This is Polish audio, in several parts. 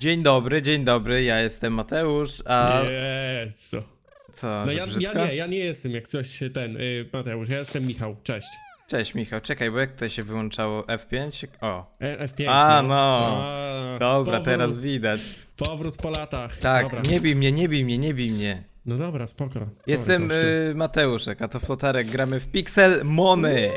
Dzień dobry, dzień dobry, ja jestem Mateusz, a Jezu. co, No że ja, brzydko? ja nie, ja nie jestem jak coś ten, y, Mateusz, ja jestem Michał, cześć. Cześć Michał, czekaj, bo jak to się wyłączało F5? O, E, F5. A, no. A, dobra, powrót, teraz widać. Powrót po latach. Tak, Dobra. nie bij mnie, nie bij mnie, nie bij mnie. No dobra, spoko. Sorry, Jestem gościu. y, Mateuszek, a to Flotarek, gramy w Pixel Mony.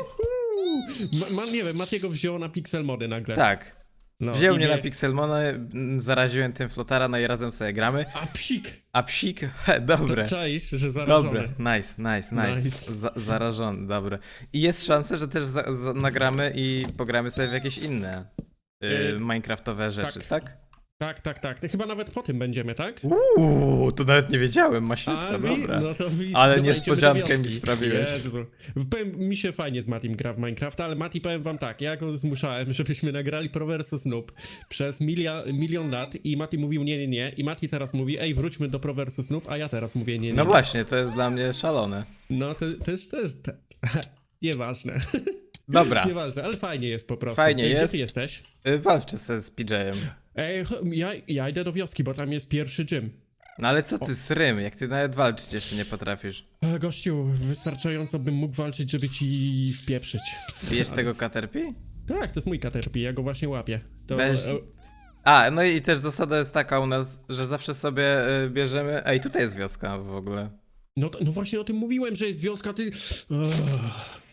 Ma, ma, nie wiem, Matiego wziął na Pixel Mody nagle. Tak, No, wziął mnie na Pixel Mony, mm, zaraziłem tym Flotara, no i razem sobie gramy. A psik! A psik, he, dobre. To czaisz, że zarażony. Dobre, nice, nice, nice. Nice. Za, zarażony, dobre. I jest szansa, że też za, za, nagramy i pogramy sobie w jakieś inne y, Y, Minecraftowe rzeczy, tak? Tak, tak, tak. To chyba nawet po tym będziemy, tak? Uuu, to nawet nie wiedziałem, maśniutko, wi- dobra. no to wi- Ale niespodziankę mi wioski. sprawiłeś. Jezu. Powiem, mi się fajnie z Matim gra w Minecraft, ale Mati powiem wam tak, ja go zmuszałem, żebyśmy nagrali Pro vs Noob przez milia, milion lat i Mati mówił nie, nie, nie i Mati teraz mówi, ej wróćmy do Pro vs Noob, a ja teraz mówię nie, nie. No nie. właśnie, to jest dla mnie szalone. No to też, też, te... nieważne. Dobra, Nieważne, ale fajnie jest po prostu. Fajnie Ej, jest. Gdzie ty jesteś? y, walczę se z PJ-em. Ej, ja, ja idę do wioski, bo tam jest pierwszy gym. No ale co ty, srym, jak ty nawet walczyć jeszcze nie potrafisz. E, Gościu, wystarczająco bym mógł walczyć, żeby ci wpieprzyć. Bijesz tego Caterpie? Tak, to jest mój Caterpie, ja go właśnie łapię. To, Weź- e, A, no i też zasada jest taka u nas, że zawsze sobie y, bierzemy... Ej, tutaj jest wioska w ogóle. No, no właśnie o tym mówiłem, że jest wioska, ty...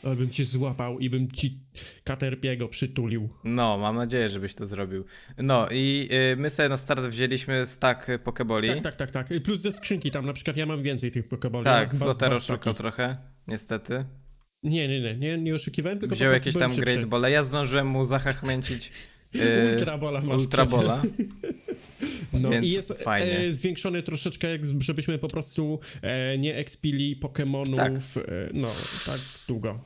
Ale bym cię złapał i bym ci Caterpiego przytulił. No, mam nadzieję, żebyś to zrobił. No i y, my sobie na start wzięliśmy stack pokeboli. Tak, tak, tak, tak. Plus ze skrzynki tam na przykład ja mam więcej tych pokeboli. Tak, dwa oszukał trochę, niestety. Nie, nie, nie, nie, nie oszukiwałem, tylko Wziął jakieś tam szybszy. Great Ball. Ja zdążyłem mu zachachmęcić y, Ultrabola masz Ultrabola. No Więc i jest fajnie. E, zwiększony troszeczkę, jak żebyśmy po prostu e, nie ekspili Pokemonów Tak. e, no tak długo.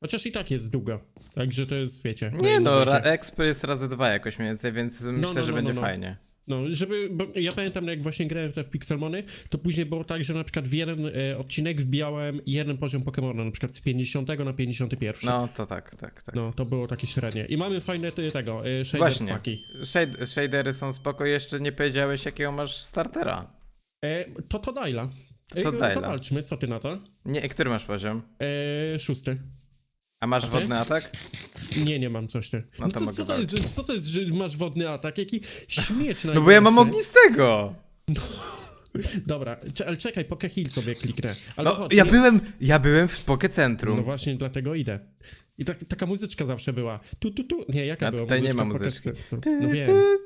Chociaż i tak jest długo. Także to jest, wiecie. Nie no, ra- exp jest razy dwa jakoś mniej więcej, więc myślę, no, że no, będzie no, no. fajnie. No, żeby, bo ja pamiętam jak właśnie grałem w te Pixelmony, to później było tak, że na przykład w jeden e, odcinek wbijałem jeden poziom Pokemona, na przykład z 50 na 51. No to tak, tak, tak. No, to było takie średnie. I mamy fajne te, tego, e, shader Właśnie. paki. Shade, shadery są spoko, jeszcze nie powiedziałeś jakiego masz startera. E, to to Daila. To E, Daila. Zawalczmy, co ty na to? Nie, który masz poziom? E, szósty. A masz ty? wodny atak? Nie, nie mam coś ty. No to co, co, to jest, co to jest, że masz wodny atak? Jaki śmieć No bo ja mam ognistego! Dobra, cze- ale czekaj, Poke Heal sobie kliknę. Albo No, chodź, ja nie- byłem, ja byłem w Poke No Centrum. właśnie, dlatego idę. I tak, taka muzyczka zawsze była. Tu, tu, tu. Nie, jaka A była tutaj nie ma muzyczka w Poke muzyczki. No wiem.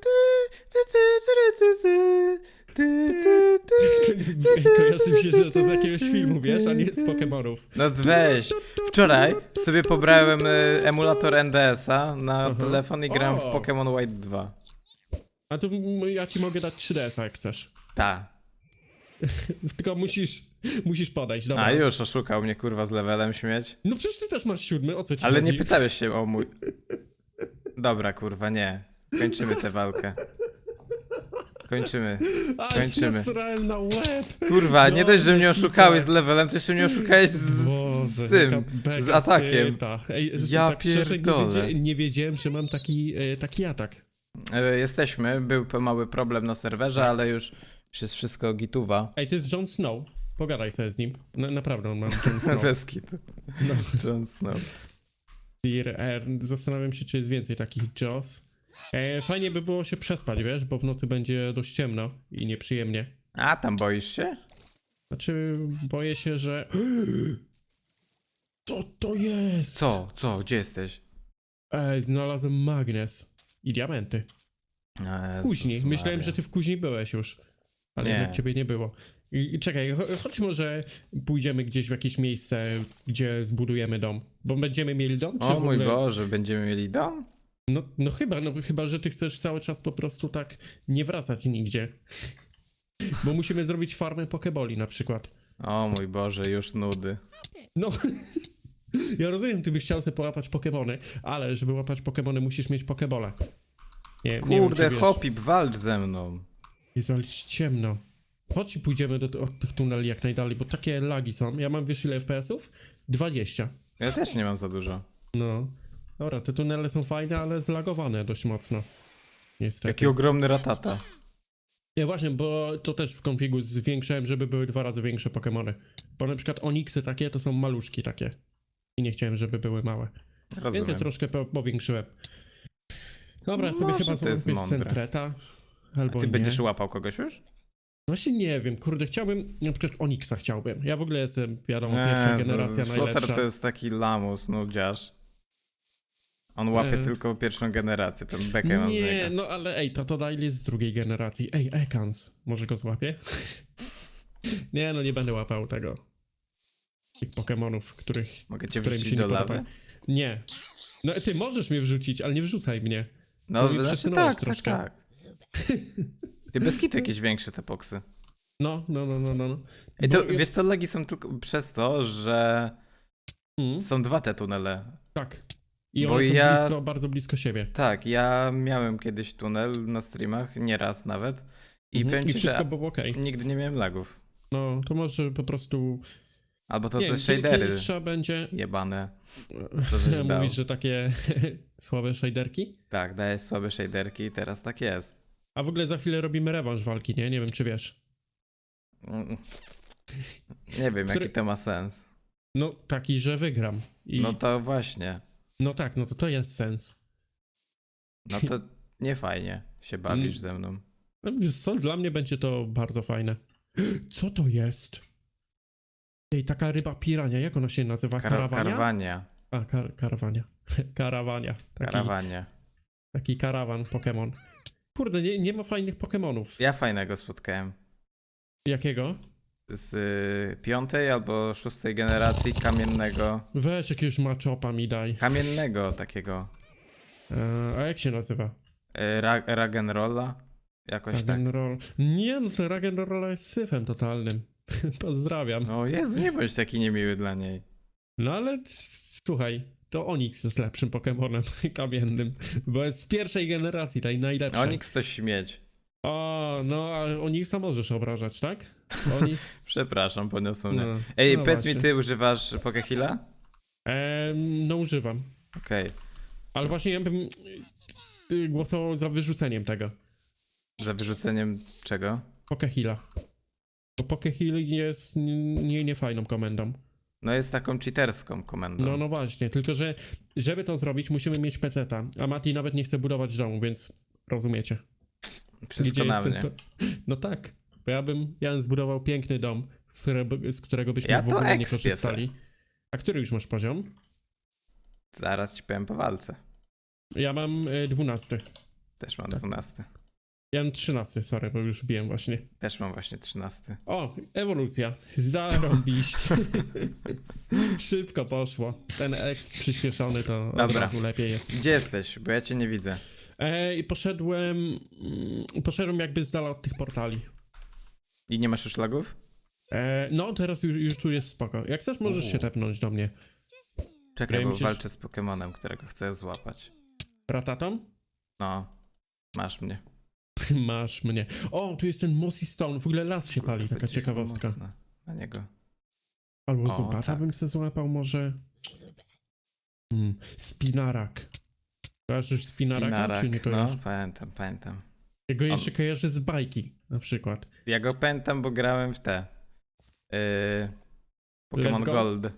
Kojarzy mi się, że to z jakiegoś filmu, wiesz, a nie z Pokemonów. No weź. Wczoraj sobie pobrałem y, emulator NDS-a na Aha. telefon i grałem w O. Pokémon White 2. A tu m- ja ci mogę dać 3DS-a jak chcesz. Ta. Tylko musisz, musisz podejść, dobra. A już oszukał mnie kurwa z levelem śmieć. No przecież ty też masz siódmy, o co ci Ale chodzi? nie pytałeś się o mój. Dobra, kurwa, nie. Kończymy tę walkę. Kończymy. Kończymy. nasrałem na łeb. Kurwa, nie dość, że mnie cicho. oszukałeś z levelem, to jeszcze mnie oszukałeś z, z tym, jaka z atakiem. wstyda. Ej, z- Ja tak szczerze, nie, pierdolę. wiedzia- nie wiedziałem, że mam taki, e, taki atak. E, Jesteśmy, był p- mały problem na serwerze, ale już, już jest wszystko gituwa. Ej, to jest Jon Snow. Pogadaj sobie z nim. Na, naprawdę on ma Jon Snow. Bez kitu. No. Jon Snow. Dear Ern. Zastanawiam się, czy jest więcej takich Joss. E, fajnie by było się przespać, wiesz, bo w nocy będzie dość ciemno i nieprzyjemnie. A, tam boisz się? Znaczy, boję się, że... Co to jest? Co? Co? Gdzie jesteś? Ej, znalazłem magnes. I diamenty. Jezus Później. Myślałem, Maria. że ty w kuźni byłeś już. Ale Nie. jednak ciebie nie było. I, i czekaj, cho- chodź może pójdziemy gdzieś w jakieś miejsce, gdzie zbudujemy dom. Bo będziemy mieli dom? czy O w mój ogóle... Boże, będziemy mieli dom? No, no chyba, no chyba, że ty chcesz cały czas po prostu tak nie wracać nigdzie. Bo musimy zrobić farmę pokeboli na przykład. O mój Boże, już nudy. No, ja rozumiem, ty byś chciał sobie połapać pokemony, ale żeby łapać pokemony musisz mieć pokebole. Nie, nie wiem, Kurde, wiesz. Hopip, walcz ze mną. Jest ale ciemno. Chodź i pójdziemy do, od tych tuneli jak najdalej, bo takie lagi są. Ja mam wiesz ile FPS-ów? 20. Ja też nie mam za dużo. No. Dobra, te tunele są fajne, ale zlagowane dość mocno. Niestety. Jaki ogromny ratata. Nie, właśnie, bo to też w konfigu zwiększyłem, żeby były dwa razy większe Pokémony. Bo na przykład Onyxy takie to są maluszki takie. I nie chciałem, żeby były małe. Więc Rozumiem. ja troszkę po powiększyłem. Dobra, ja sobie Może chyba to jest zrobię. Sentreta. A Albo ty nie. będziesz łapał kogoś już? Właśnie nie wiem, kurde, chciałbym, na przykład Onyxa chciałbym. Ja w ogóle jestem, wiadomo, pierwsza generacja najlepsza. to jest taki lamus, nudziarz. On łapie E. tylko pierwszą generację, ten bekę mam z Nie, niego. no ale ej, to Totodile jest z drugiej generacji. Ej, Ekans, może go złapię? nie, no nie będę łapał tego. Tych Pokemonów, których, Mogę cię wrzucić nie do lawy? Nie. No ty możesz mnie wrzucić, ale nie wrzucaj mnie. No, Mówi, znaczy tak, tak, troszkę. tak. Ty bez kitu jakieś większe te poksy. No, no, no, no, no. no. Ej, to, Bo wiesz co, lagi są tylko przez to, że Mm, są dwa te tunele. tak. I Bo one są ja- blisko, bardzo blisko siebie. Tak, ja miałem kiedyś tunel na streamach, nieraz nawet. I Mhm. powiem I ci, wszystko że było okej. nigdy nie miałem lagów. No, to może po prostu... Albo to nie te wiem, kiedy- shadery trzeba będzie... jebane. Co żeś dał. Mówisz, że takie słabe shaderki? Tak, daje słabe shaderki i teraz tak jest. A w ogóle za chwilę robimy rewanż walki, nie? Nie wiem, czy wiesz. Mm. Nie wiem, Który- jaki to ma sens. No, taki, że wygram. I... No... to właśnie. Tak, no to to jest sens. No to nie fajnie się bawisz ze mną. No, wiesz co, dla mnie będzie to bardzo fajne. Co to jest? Ej, taka ryba pirania, jak ona się nazywa? Kar- Karawania? Karawania. A, kar karawania. Karawania. Taki, Karawanie. taki karawan Pokémon. Kurde, nie, nie ma fajnych Pokémonów. Ja fajnego spotkałem. Jakiego? Z piątej albo szóstej generacji kamiennego. Weź jakiegoś maczopa mi daj. Kamiennego takiego. E, a jak się nazywa? Y, Ra Ragenrolla? Jakoś tak. Ragenroll. Nie, no ten Ragenroll jest syfem totalnym. Pozdrawiam. No Jezu, nie bądź taki niemiły dla niej. No ale słuchaj, to Onix jest lepszym Pokemonem kamiennym, bo jest z pierwszej generacji, tej najlepszej. Onyx to śmieć. O, no a Onixa możesz obrażać, tak? Oni... Przepraszam, podniosło mnie. No, Ej, no powiedz mi, właśnie. ty używasz Pokehila? Em, no używam. Okej. Ale właśnie ja bym y, głosował za wyrzuceniem tego. Za wyrzuceniem czego? Pokehila. Bo Pokeheal jest n- nie, nie fajną komendą. No jest taką cheaterską komendą. No, no właśnie, tylko że żeby to zrobić, musimy mieć peceta, a Mati nawet nie chce budować domu, więc rozumiecie. Wszystko Gdzie na mnie. ten- No tak, bo ja bym, ja bym zbudował piękny dom, z, które, z którego byśmy Ja w to ogóle nie korzystali. A który już masz poziom? Zaraz ci powiem po walce. Ja mam y, 12. Też mam Tak. 12. Ja mam 13, sorry, bo już biłem właśnie. Też mam właśnie 13. O, ewolucja. Zarobiście. Szybko poszło. Ten eks przyspieszony to od Dobra. razu lepiej jest. Gdzie jesteś? Bo ja cię nie widzę. E, I poszedłem, mm, poszedłem jakby z dala od tych portali. I nie masz już lagów? E, no, teraz już, już tu jest spoko. Jak chcesz, możesz się tepnąć do mnie. Czekaj, Wydaje bo mi się, że- walczę z Pokemonem, którego chcę złapać. Ratatą? No, masz mnie. Masz mnie. O, tu jest ten Mossy Stone. W ogóle las się Kurde, pali, taka będzie ciekawostka. mocne Na niego. Albo O, zubata tak. bym se złapał może. Hmm. Spinarak. Kojarzysz spinaraka, Spinarak, czy nie no, pamiętam, pamiętam. Ja go jeszcze On- kojarzę z bajki, na przykład. Ja go pamiętam, bo grałem w te. Yy, Pokémon go. Gold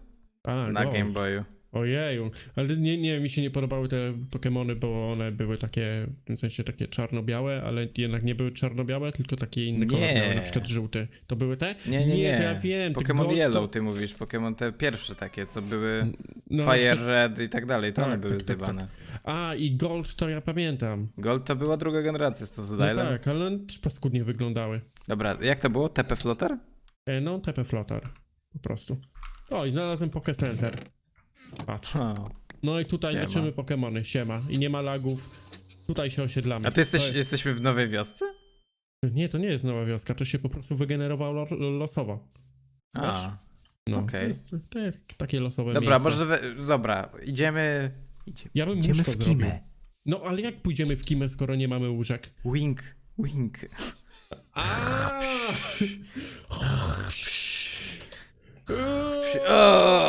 A, na go. Game Boyu. Ojeju, ale nie, nie, mi się nie podobały te Pokémony, bo one były takie, w tym sensie takie czarno-białe, ale jednak nie były czarno-białe, tylko takie inne kolory Nie. miały, na przykład żółty. To były te? Nie, nie, nie. to ja wiem. Pokémon Gold to- Yellow ty mówisz, Pokémon te pierwsze takie, co były No, Fire na przykład- Red i tak dalej, to Tak, one były tak, tak, zjebane. A, i Gold to ja pamiętam. Gold to była druga generacja z No Totodile. tak, ale one też paskudnie wyglądały. Dobra, jak to było? TP Flotter? E, no, TP Flotar. Po prostu. O, i znalazłem Poké Center. Patrz. No i tutaj Siema. leczymy Pokémony. Siema. I nie ma lagów. Tutaj się osiedlamy. A ty jesteś, To jest- jesteśmy w nowej wiosce? Nie, to nie jest nowa wioska, to się po prostu wygenerowało lo- losowo. A, No, Okej. to jest, to jest takie losowe dobra, miejsce. może. We, dobra, idziemy. Idzie, Ja bym idziemy łóżko w zrobił. kimę. No, ale jak pójdziemy w Kimę, skoro nie mamy łóżek? Wink, wink. A! O, Ale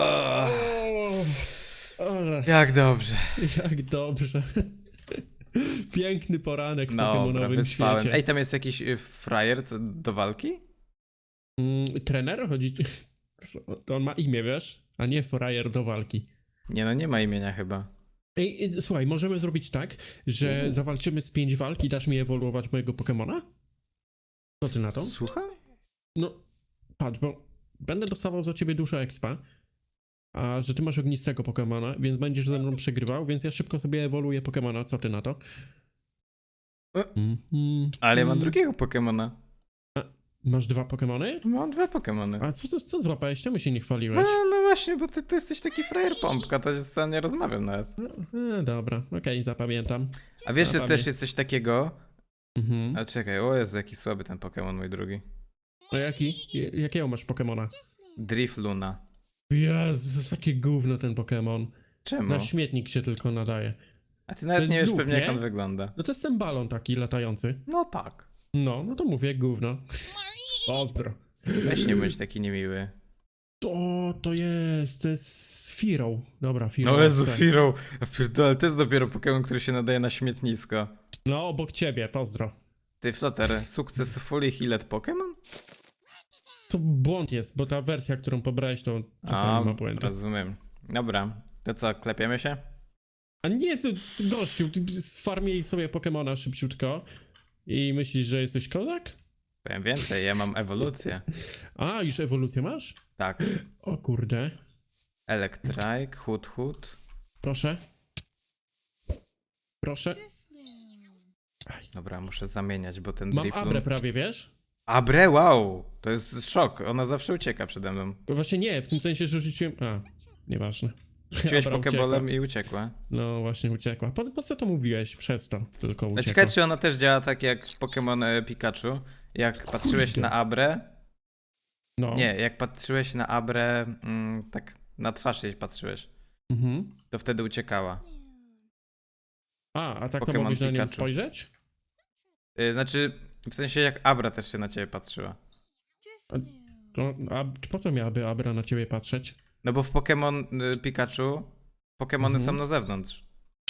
jak dobrze. jak dobrze. Piękny poranek w Dobra, Pokemonowym wyspałem. świecie. Ej, tam jest jakiś y, frajer co, do walki? Mm, trener chodzi... To on ma imię, wiesz? A nie frajer do walki. Nie no, nie ma imienia chyba. Ej, ej, słuchaj, możemy zrobić tak, że Mhm. zawalczymy z pięć walk i dasz mi ewoluować mojego Pokemona? Co ty na to? Słucham? No, patrz, bo będę dostawał za ciebie dużo expa, a że ty masz ognistego Pokemona, więc będziesz ze mną przegrywał, więc ja szybko sobie ewoluuję Pokemona, co ty na to? Mhm. Ale ja mam Mm. drugiego Pokemona. Masz dwa Pokemony? Mam dwa Pokemony. A co, co, co złapałeś? Czemu się nie chwaliłeś? No, no właśnie, bo ty, ty jesteś taki frajer pompka, to z tobą nie rozmawiam nawet. E, dobra, okej, zapamiętam. A wiesz, że też jest coś takiego? Mhm. A czekaj, o Jezu, jaki słaby ten Pokemon mój drugi. A jaki? J- Jakiego masz Pokemona? Drifluna. Jezu, to jest takie gówno ten Pokemon. Czemu? Na śmietnik się tylko nadaje. A ty nawet nie wiesz pewnie jak nie? on wygląda. No to jest ten balon taki latający. No tak. No, no to mówię, gówno. Pozdro. Weź nie bądź taki niemiły. To to jest, to jest Firo. Dobra, Firo. No Jezu. Firo. A pierdolę, to jest dopiero Pokemon, który się nadaje na śmietnisko. No, obok ciebie, pozdro. Ty, Flotter, sukces Fully Healed Pokémon? To błąd jest, bo ta wersja, którą pobrałeś, to czasami ma błędy. rozumiem. Dobra, to co, klepiemy się? A nie, to, to gościu, ty sfarmiej sobie Pokemona szybciutko i myślisz, że jesteś kozak? Powiem więcej, ja mam ewolucję. A, już ewolucję masz? Tak. O kurde. Electrike, Hoot Hoot. Proszę. Proszę. Dobra, muszę zamieniać, bo ten Mam Drifloon... Abrę prawie, wiesz? Abre, wow! To jest szok, ona zawsze ucieka przede mną. Bo Właśnie nie, w tym sensie, że rzuciłem... A, nieważne. Rzuciłeś Abra Pokebolem uciekła. i uciekła. No właśnie uciekła. Po, po co to mówiłeś? Przez to tylko uciekła. ciekawe, czy ona też działa tak jak w Pokémon e, Pikachu. Jak patrzyłeś na Abrę... No. Nie, jak patrzyłeś na Abrę, mm, tak na twarz jej patrzyłeś, Mhm. to wtedy uciekała. A, a tak to Pokémon mogłeś na nią Pikachu. spojrzeć? Y, Znaczy, w sensie jak Abra też się na ciebie patrzyła. To, a po co miałaby Abra na ciebie patrzeć? No bo w Pokémon y, Pikachu Pokémony Mhm. są na zewnątrz.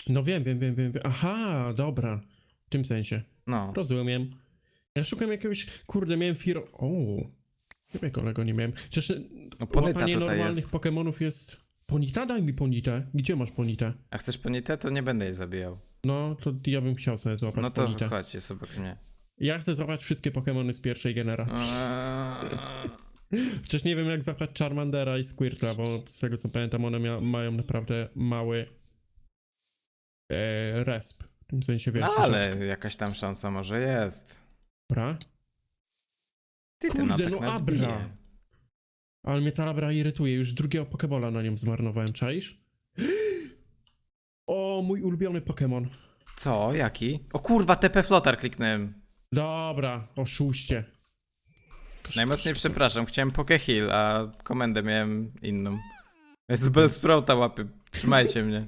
No wiem, wiem, wiem, wiem. wiem. Aha, dobra. W tym sensie. No. Rozumiem. Ja szukam jakiegoś... Kurde, miałem Firo... O, Chyba kolego nie miałem. Przecież No Ponyta łapanie tutaj normalnych jest. Pokemonów jest... Ponita? Daj mi Ponitę. Gdzie masz Ponitę? A chcesz Ponitę, to nie będę jej zabijał. No, to ja bym chciał sobie złapać No to Ponitę. chodź, jest obok mnie. Ja chcę złapać wszystkie Pokemony z pierwszej generacji. Eee, Przecież nie wiem jak złapać Charmandera i Squirtla, bo z tego co pamiętam one mia- mają naprawdę mały e, resp. W tym sensie wiesz. No ale jakaś tam szansa może jest. Dobra. Ty ten Kurde, atak no nawet Abra. bije. Ale mnie ta Abra irytuje. Już drugiego Pokebola na nią zmarnowałem, czaisz? O, mój ulubiony Pokemon. Co? Jaki? O kurwa, TP Flotar kliknąłem. Dobra, oszuście. Najmocniej przepraszam, chciałem Poke Heal, a komendę miałem inną. Z Bellsprouta łapy. Trzymajcie mnie.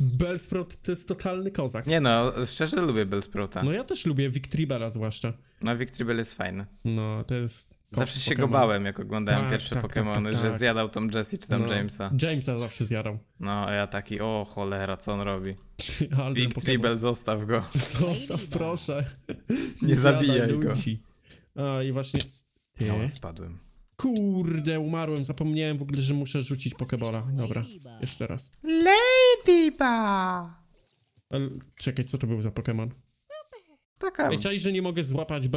Bellsprout to jest totalny kozak. Nie no, szczerze lubię Bellsprouta. No ja też lubię Victribella zwłaszcza. No, Victreebel jest fajny. No, to jest... Zawsze się go Pokemon. bałem, jak oglądałem Tak, pierwsze tak, tak, Pokémony, tak, że tak. zjadał tą Jessie czy tam No, Jamesa. Jamesa zawsze zjadał. No, a ja taki, o cholera, co on robi? Ale ten Pokemon- zostaw go. Zostaw, proszę. Nie zabijaj go. ludzi. A i właśnie. Ty. No, spadłem. Kurde, umarłem. Zapomniałem w ogóle, że muszę rzucić Pokebola. Dobra, jeszcze raz. Ladyba! Ale czekaj, co to był za Pokemon? Taka Ej, czaj, że nie mogę złapać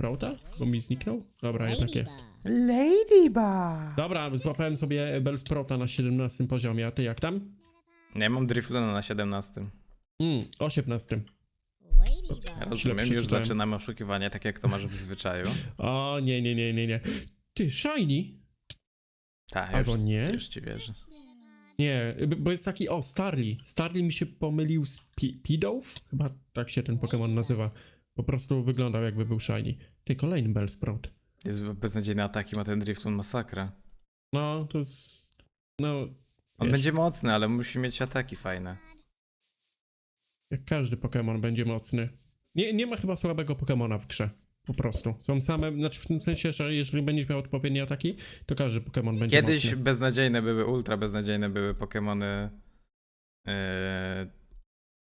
Bellsprouta? Bo mi zniknął? Dobra, jednak jest. Ladyba! Dobra, złapałem sobie Bellsprouta na 17 poziomie, a ty jak tam? Nie, mam Drifluna na 17. Mm, 18. Rozumiem, już przeczytałem. zaczynamy oszukiwanie, tak jak to masz w zwyczaju. O, nie, nie, nie, nie, nie. Ty, Shiny? Tak, już, Albo nie? już ci wierzę. Nie, b- bo jest taki, o, Starly. Starly mi się pomylił z Pi- Pidove? Chyba tak się ten Pokémon nazywa. Po prostu wyglądał jakby był shiny. Ty, kolejny Bellsprout. Jest beznadziejne ataki, ma ten Driflun masakra. No, to jest... No, On Wiesz. będzie mocny, ale musi mieć ataki fajne. jak każdy Pokémon będzie mocny. Nie, nie ma chyba słabego Pokémona w grze. Po prostu. Są same, znaczy w tym sensie, że jeżeli będziesz miał odpowiednie ataki, to każdy Pokémon będzie Kiedyś mocny. beznadziejne były, ultra beznadziejne były Pokémony yy,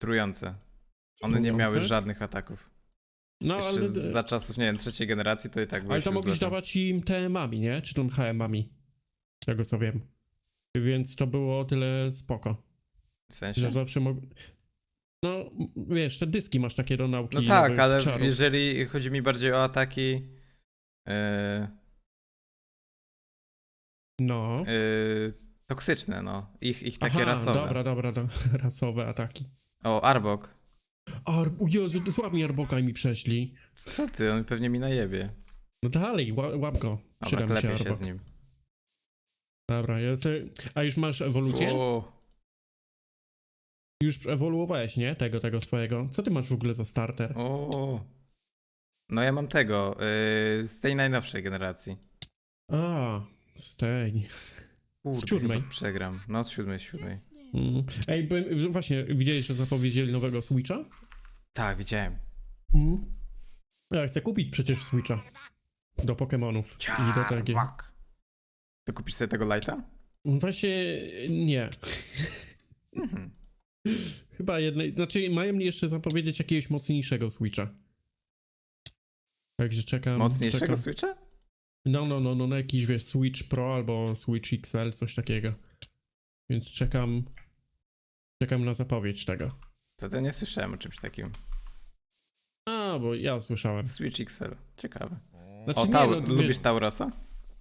trujące. One nie miały żadnych ataków. No, Jeszcze ale, za czasów, nie wiem, trzeciej generacji to i tak były ale to śródlotne. dawać im TM-ami, nie? Czy tam HM-ami. Z tego co wiem. Więc to było o tyle spoko. W sensie? Że zawsze mog... No, wiesz, te dyski masz takie do nauki. No tak, ale czarów. jeżeli chodzi mi bardziej o ataki yy, No. yy, toksyczne, no. Ich, ich takie Aha, rasowe. Dobra, dobra, dobra. Rasowe ataki. O, Arbok. Ar... Jezu, słabi Arboka i mi prześli. Co ty? On pewnie mi najebie. No dalej, ła- łap go. Przyda Dobra, mi się klepię się Arbok. z nim. Dobra, ja sobie... A już masz ewolucję? O, Już ewoluowałeś, nie? Tego, tego swojego. Co ty masz w ogóle za starter? o. No ja mam tego, yy, z tej najnowszej generacji. A, stej. Kurde, siódmej. chyba przegram. No z siódmej, z siódmej. Mm. Ej, byłem, właśnie, widziałeś, że zapowiedzieli nowego Switcha? Tak, widziałem. Mm. Ja chcę kupić przecież Switcha. Do Pokémonów. I do tego. Czarmak. Ty kupisz sobie tego lighta? Właśnie nie. Mhm. Chyba jednej. Znaczy, mają mi jeszcze zapowiedzieć jakiegoś mocniejszego Switcha. Także czekam. Mocniejszego czekam. Switcha? No, no, no, no, no, jakiś wiesz, Switch Pro albo Switch XL, coś takiego. Więc czekam. Czekam na zapowiedź tego. To ja nie słyszałem o czymś takim. A, bo ja słyszałem. Switch XL. Ciekawe. Znaczy, O, nie, Tau- no, lubisz Taurosa?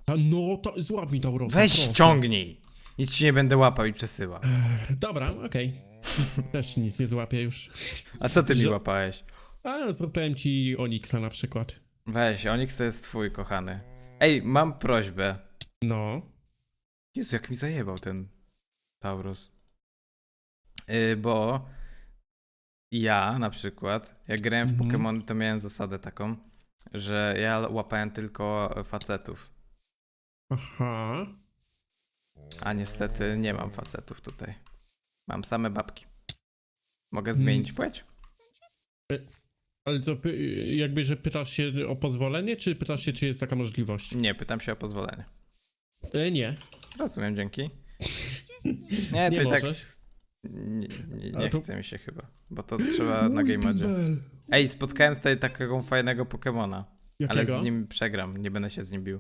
a No, to złap mi tą rozmowę. Weź ściągnij! Nic ci nie będę łapał i przesyłał. Dobra, okej. Też nic nie złapię już. A co ty mi Że- łapałeś? A, złapałem ci Onixa na przykład. Weź, Onyx to jest twój kochany. Ej, mam prośbę. No. Jezu, jak mi zajebał ten Taurus. Yy, bo ja na przykład, jak grałem w Mhm. Pokémon, to miałem zasadę taką, że ja łapałem tylko facetów. Aha. A niestety nie mam facetów tutaj. Mam same babki. Mogę Mm. zmienić płeć? Ale to py- jakby, że pytasz się o pozwolenie, czy pytasz się, czy jest taka możliwość? Nie, pytam się o pozwolenie. E, nie. Rozumiem, dzięki. Nie, to i tak możesz. nie, nie, Ale nie to- chce mi się chyba, bo to trzeba na game modzie. Ej, spotkałem tutaj takiego fajnego Pokemona, ale Jakiego? z nim przegram, nie będę się z nim bił.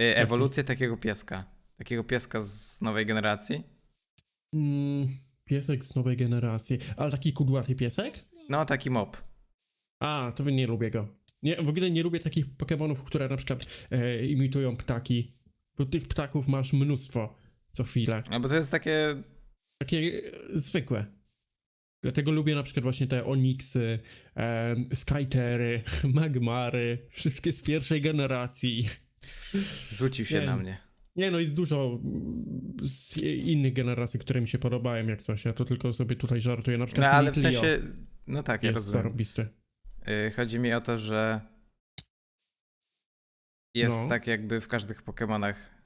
Y, Ewolucję takiego pieska. Takiego pieska z nowej generacji. Mm, piesek z nowej generacji. Ale taki kudłaty piesek? No, taki mop. A, to nie lubię go. Nie, w ogóle nie lubię takich Pokémonów, które na przykład e, imitują ptaki. Bo tych ptaków masz mnóstwo co chwilę. No bo to jest takie Takie e, zwykłe. Dlatego lubię na przykład właśnie te Onyxy, e, Skytery, Magmary, wszystkie z pierwszej generacji. Rzucił się Nie. na mnie. Nie no, jest dużo mm, z innych generacji, które mi się podobają jak coś. Ja to tylko sobie tutaj żartuję. Na przykład No ale w sensie. No tak, ja jest rozumiem. zarobisty. Y, Chodzi mi o to, że jest No. tak jakby w każdych Pokemonach,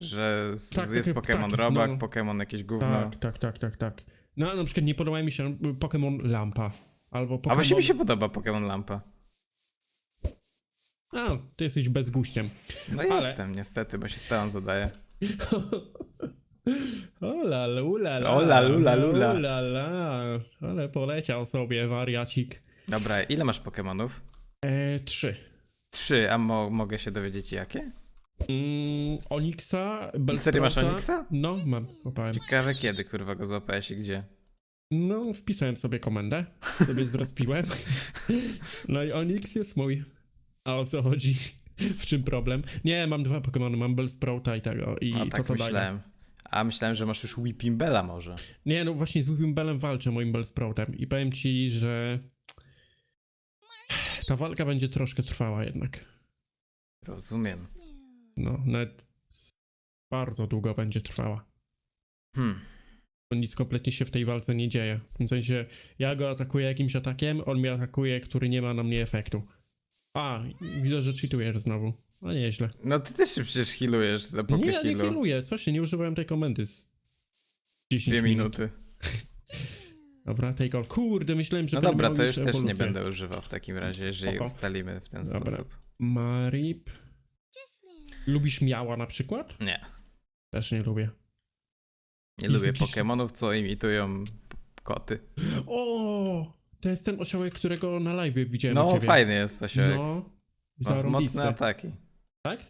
że z- Tak, jest takie Pokemon ptaki, robak, no. Pokemon jakieś gówno. Tak, tak, tak, tak, tak. No na przykład nie podoba mi się Pokémon Lampa. Albo Pokémon... A właśnie mi się podoba Pokemon Lampa. A, ty jesteś bezguściem. No Ale- jestem niestety, bo się stałam zadaję. Ola, lula, la, Ola, lula, lula. Ola, la. Ale poleciał sobie wariacik. Dobra, ile masz Pokemonów? E, trzy. Trzy, a mo mogę się dowiedzieć jakie? Mm, Onyxa, Bellsprouta. Serio masz Onyxa? No, mam, złapałem. Ciekawe kiedy kurwa go złapałeś i gdzie. No, wpisałem sobie komendę, sobie zrespiłem. No i Onyx jest mój. A o co chodzi? W czym problem? Nie, mam dwa Pokémony, mam Bellsprouta i tego. I to tak myślałem. A myślałem, że masz już Whipping Bella może. Nie, no właśnie z Whipping Bellem walczę, moim Bellsproutem. I powiem ci, że ta walka będzie troszkę trwała jednak. Rozumiem. No, nawet bardzo długo będzie trwała. Hmm. Nic kompletnie się w tej walce nie dzieje. W tym sensie, ja go atakuję jakimś atakiem, on mnie atakuje, który nie ma na mnie efektu. A, widzę, że cheatujesz znowu. No nieźle. No ty też się przecież healujesz za Nie, ja nie healuję. Co się, nie używałem tej komendy z 10 Dwie minut. minuty. Dobra, take all. Kurde, myślałem, że No dobra, to już też nie ewolucję. będę używał w takim razie, jeżeli Spoko. ustalimy w ten Dobra. sposób. Marip. Lubisz miała na przykład? Nie. Też nie lubię. Nie Jest lubię jakiś- Pokemonów, co imitują koty. O, to jest ten osiołek, którego na live widziałem No, ciebie. fajny jest osiołek. No, Ma mocne ataki. Tak?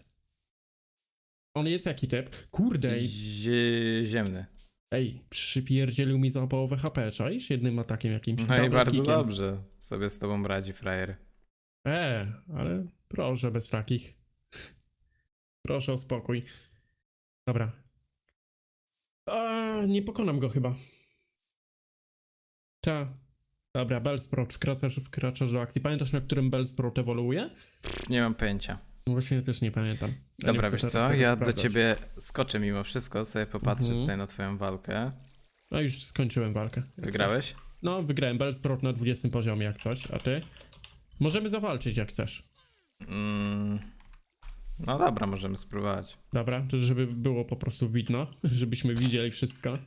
On jest jaki typ? Kurde, Zie- ziemny. ej, przypierdzielił mi za połowę HP, czaisz? Jednym atakiem jakimś. No i bardzo kickiem. dobrze sobie z tobą radzi frajer. E, ale proszę bez takich. Proszę o spokój. Dobra. A, nie pokonam go chyba. Ta. Dobra, Bellsprout, wkraczasz, wkraczasz do akcji. Pamiętasz, na którym Bellsprout ewoluuje? Nie mam pojęcia. No Właśnie też nie pamiętam. Ja nie Dobra, chcę wiesz co? Ja do sprawdzać. ciebie skoczę mimo wszystko, sobie popatrzę Mhm. tutaj na twoją walkę. No już skończyłem walkę. Wygrałeś? coś. No, wygrałem Bellsprout na 20 poziomie jak coś, a ty? Możemy zawalczyć jak chcesz. Mm. No dobra, możemy spróbować. Dobra, to żeby było po prostu widno, żebyśmy widzieli wszystko.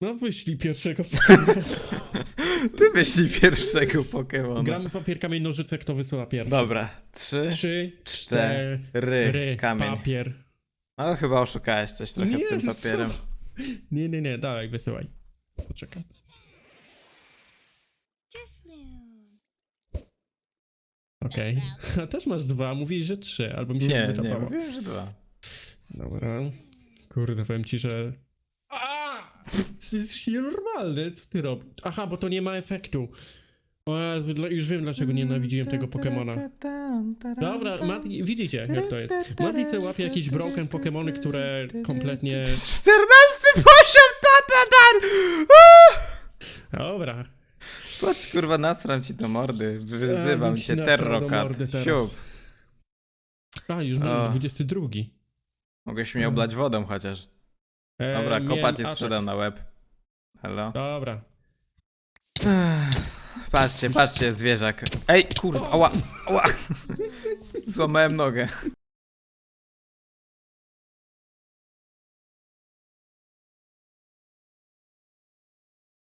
No wyślij pierwszego Pokemona. Ty wyślij pierwszego Pokemona. Gramy papier, kamień, nożyce, kto wysyła pierwszy. Dobra, trzy, Trzy, cztery, cztery, kamień. papier. No chyba oszukałeś coś trochę z tym co? papierem. Nie, nie, nie, dawaj, wysyłaj. Poczekaj. Okej. A też masz dwa, mówisz, że trzy, albo mi się Nie, nie, wydawało. mówiłem, że dwa. Dobra. Kurde, powiem ci, że... A! To jest nienormalne, co ty robisz? Aha, bo to nie ma efektu. O Jezu, dla- już wiem dlaczego nienawidziłem tego Pokemona. Dobra, Mati, widzicie jak to jest. Mati se łapie jakieś broken Pokemony, które kompletnie... 14 poziom, ta, ta, ta. Dobra. Patrz, kurwa, nasram ci do mordy. Wyzywam cię, terrokat. Siup. A, już O. 22. Mogłeś mnie oblać wodą chociaż. E, Dobra, miałem kopa cię atak. sprzedam na łeb. Hello? Dobra. Patrzcie, patrzcie, zwierzak. Ej, kurwa, ała, ała. Złamałem nogę.